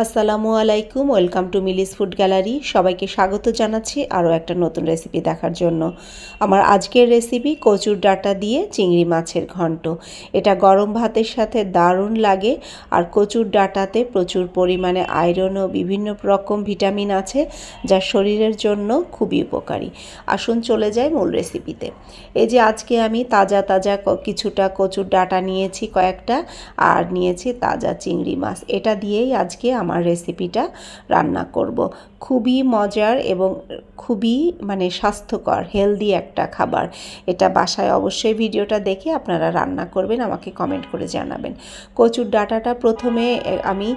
আসসালামু আলাইকুম, welcome to Millie's food gallery. সবাইকে স্বাগত জানাচ্ছি আরও একটা নতুন রেসিপি দেখার জন্য। আমার আজকের রেসিপি কচুর ডাটা দিয়ে চিংড়ি মাছের ঘন্ট। এটা গরম ভাতের সাথে দারুণ লাগে আর কচুর ডাটাতে প্রচুর পরিমাণে আয়রন ও বিভিন্ন রকম ভিটামিন আছে যা শরীরের জন্য খুবই উপকারী। আসুন চলে যাই মূল রেসিপিতে। এই যে আজকে আমি তাজা তাজা কিছুটা কচুর ডাটা নিয়েছি কয়েকটা আর নিয়েছি তাজা চিংড়ি মাছ। এটা দিয়েই আজকে আমার রেসিপিটা রান্না করব। খুবই মজার এবং খুবই মানে স্বাস্থ্যকর হেলদি একটা খাবার। এটা বাসায় অবশ্যই ভিডিওটা দেখে আপনারা রান্না করবেন, আমাকে কমেন্ট করে জানাবেন। কচুর ডাটাটা প্রথমে আমি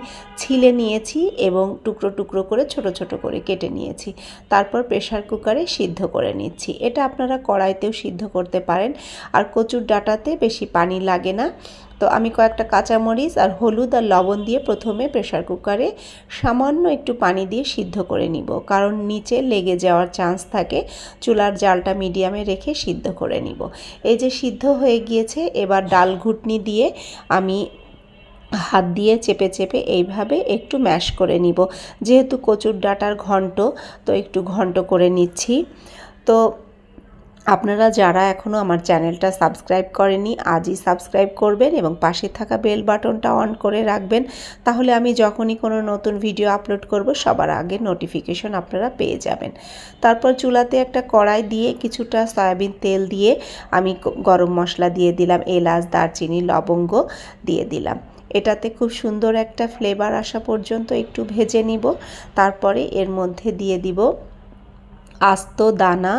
ছিলে নিয়েছি এবং টুকরো টুকরো করে ছোট ছোট করে কেটে নিয়েছি। তারপর প্রেসার কুকারে সিদ্ধ করে নিচ্ছি। এটা আপনারা কড়াইতেও সিদ্ধ করতে পারেন। আর কচুর ডাটাতে বেশি পানি লাগে না। তো আমি কয়েকটা কাঁচামরিচ আর হলুদ আর লবণ দিয়ে প্রথমে প্রেসার কুকারে সামান্য একটু পানি দিয়ে সিদ্ধ করে নিব। কারণ নিচে লেগে যাওয়ার চান্স থাকে, চুলার জালটা মিডিয়ামে রেখে সিদ্ধ করে নিব। এই যে সিদ্ধ হয়ে গিয়েছে, এবার ডাল ঘুটনি দিয়ে আমি হাত দিয়ে চেপে চেপে এইভাবে একটু ম্যাশ করে নিব। যেহেতু কচুর ডাটার ঘন্ট, তো একটু ঘন্ট করে নিচ্ছি। তো আপনারা যারা এখনও আমার চ্যানেলটা সাবস্ক্রাইব করেনি আজই সাবস্ক্রাইব করবেন এবং পাশে থাকা বেল বাটনটা অন করে রাখবেন। তাহলে আমি যখনই কোনো নতুন ভিডিও আপলোড করব, সবার আগে নোটিফিকেশন আপনারা পেয়ে যাবেন। তারপর চুলাতে একটা কড়াই দিয়ে কিছুটা সয়াবিন তেল দিয়ে আমি গরম মশলা দিয়ে দিলাম, এলাচ, দারচিনি, লবঙ্গ দিয়ে দিলাম। এটাতে খুব সুন্দর একটা ফ্লেভার আসা পর্যন্ত একটু ভেজে নিব। তারপরে এর মধ্যে দিয়ে দিব আস্ত দানা,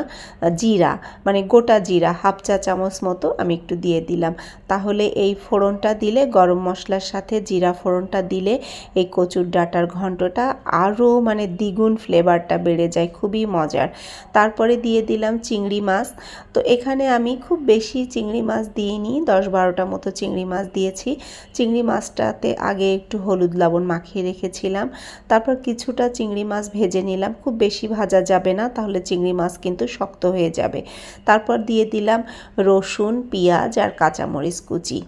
জিরা মানে গোটা জিরা, হাফ চা চামচ মতো আমি একটু দিয়ে দিলাম। তাহলে এই ফোড়নটা দিলে, গরম মশলার সাথে জিরা ফোড়নটা দিলে এই কচুর ডাটার ঘন্টটা আরও মানে দ্বিগুণ ফ্লেভারটা বেড়ে যায়, খুবই মজার। তারপরে দিয়ে দিলাম চিংড়ি মাছ। তো এখানে আমি খুব বেশি চিংড়ি মাছ দিইনি, দশ বারোটা মতো চিংড়ি মাছ দিয়েছি। চিংড়ি মাছটাতে আগে একটু হলুদ লবণ মাখিয়ে রেখেছিলাম। তারপর কিছুটা চিংড়ি মাছ ভেজে নিলাম। খুব বেশি ভাজা যাবে না, তাহলে চিংড়ি মাছ কিন্তু শক্ত হয়ে যাবে। তারপর দিয়ে দিলাম রসুন, পেঁয়াজ আর কাঁচামরিচ কুচি।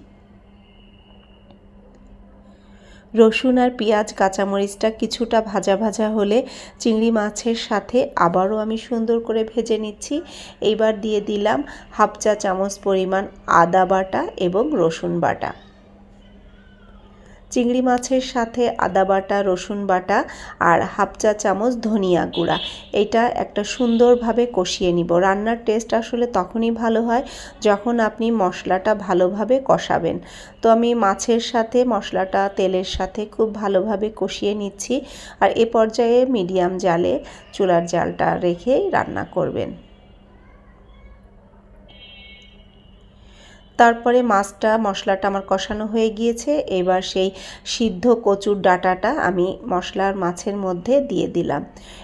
রসুন আর পেঁয়াজ, কাঁচামরিচটা কিছুটা ভাজা ভাজা হলে চিংড়ি মাছের সাথে আবারও আমি সুন্দর করে ভেজে নিচ্ছি। এইবার দিয়ে দিলাম হাফ চা চামচ পরিমাণ আদা বাটা এবং রসুন বাটা। চিংড়ি মাছের সাথে আদা বাটা, রসুন বাটা আর হাফ চা চামচ ধনিয়া গুঁড়া। এটা একটা সুন্দরভাবে কষিয়ে নিব। রান্নার টেস্ট আসলে তখনই ভালো হয় যখন আপনি মশলাটা ভালোভাবে কষাবেন। তো আমি মাছের সাথে, মশলাটা তেলের সাথে খুব ভালোভাবে কষিয়ে নিচ্ছি আর এ পর্যায়ে মিডিয়াম জালে চুলার জালটা রেখেই রান্না করবেন। তারপরে মাছটা, মশলাটা আমার কষানো হয়ে গিয়েছে। এবার সেই সিদ্ধ কচুর ডাটাটা আমি মশলার মাছের মধ্যে দিয়ে দিলাম।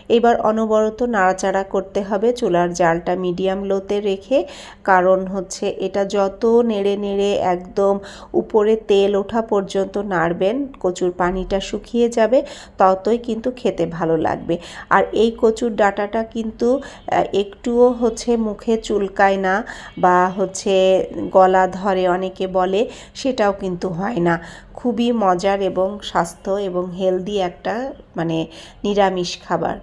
এবার অনবরত নাড়াচাড়া করতে হবে চুলার জালটা মিডিয়াম লোতে রেখে। কারণ হচ্ছে এটা যত নেড়ে নেড়ে একদম উপরে তেল ওঠা পর্যন্ত নাড়বেন, কচুর পানিটা শুকিয়ে যাবে, ততই কিন্তু খেতে ভালো লাগবে। আর এই কচুর ডাটাটা কিন্তু একটুও হচ্ছে মুখে চুলকায় না বা হচ্ছে গলা ধরে অনেকে বলে, সেটাও কিন্তু হয় না। খুবই মজার এবং স্বাস্থ্য এবং হেলদি একটা মানে নিরামিষ খাবার।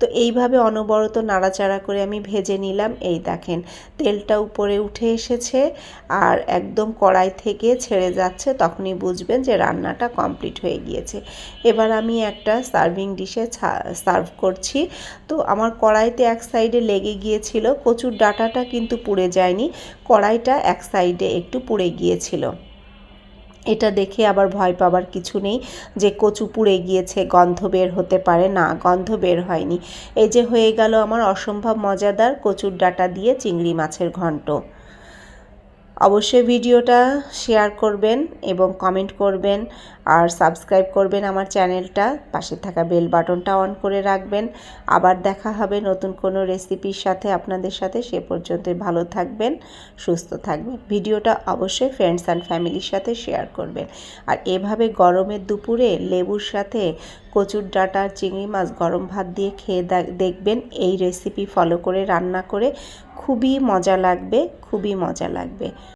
তো এইভাবে অনবরত নাড়াচাড়া করে আমি ভেজে নিলাম। এই দেখেন, তেলটা উপরে উঠে এসেছে আর একদম কড়াই থেকে ছেড়ে যাচ্ছে, তখনই বুঝবেন যে রান্নাটা কমপ্লিট হয়ে গিয়েছে। এবার আমি একটা সার্ভিং ডিশে সার্ভ করছি। তো আমার কড়াইতে এক সাইডে লেগে গিয়েছিল, কচুর ডাটাটা কিন্তু পুড়ে যায়নি, কড়াইটা এক সাইডে একটু পুড়ে গিয়েছিল। এটা দেখে আবার ভয় পাবার কিছু নেই যে কচু পুড়ে গিয়েছে, গন্ধ বের হতে পারে। না, গন্ধ বের হয়নি। এই যে হয়ে গেল আমার অসম্ভব মজাদার কচুর ডাটা দিয়ে চিংড়ি মাছের ঘন্ট। অবশ্যই ভিডিওটা শেয়ার করবেন এবং কমেন্ট করবেন আর সাবস্ক্রাইব করবেন আমার চ্যানেলটা। পাশে থাকা বেল বাটনটা অন করে রাখবেন। আবার দেখা হবে নতুন কোনো রেসিপির সাথে আপনাদের সাথে। সে পর্যন্ত ভালো থাকবেন, সুস্থ থাকবেন। ভিডিওটা অবশ্যই ফ্রেন্ডস অ্যান্ড ফ্যামিলির সাথে শেয়ার করবেন। আর এভাবে গরমের দুপুরে লেবুর সাথে কচুর ডাটা, চিংড়ি মাছ, গরম ভাত দিয়ে খেয়ে দেখবেন। এই রেসিপি ফলো করে, রান্না করে খুবই মজা লাগবে, খুবই মজা লাগবে।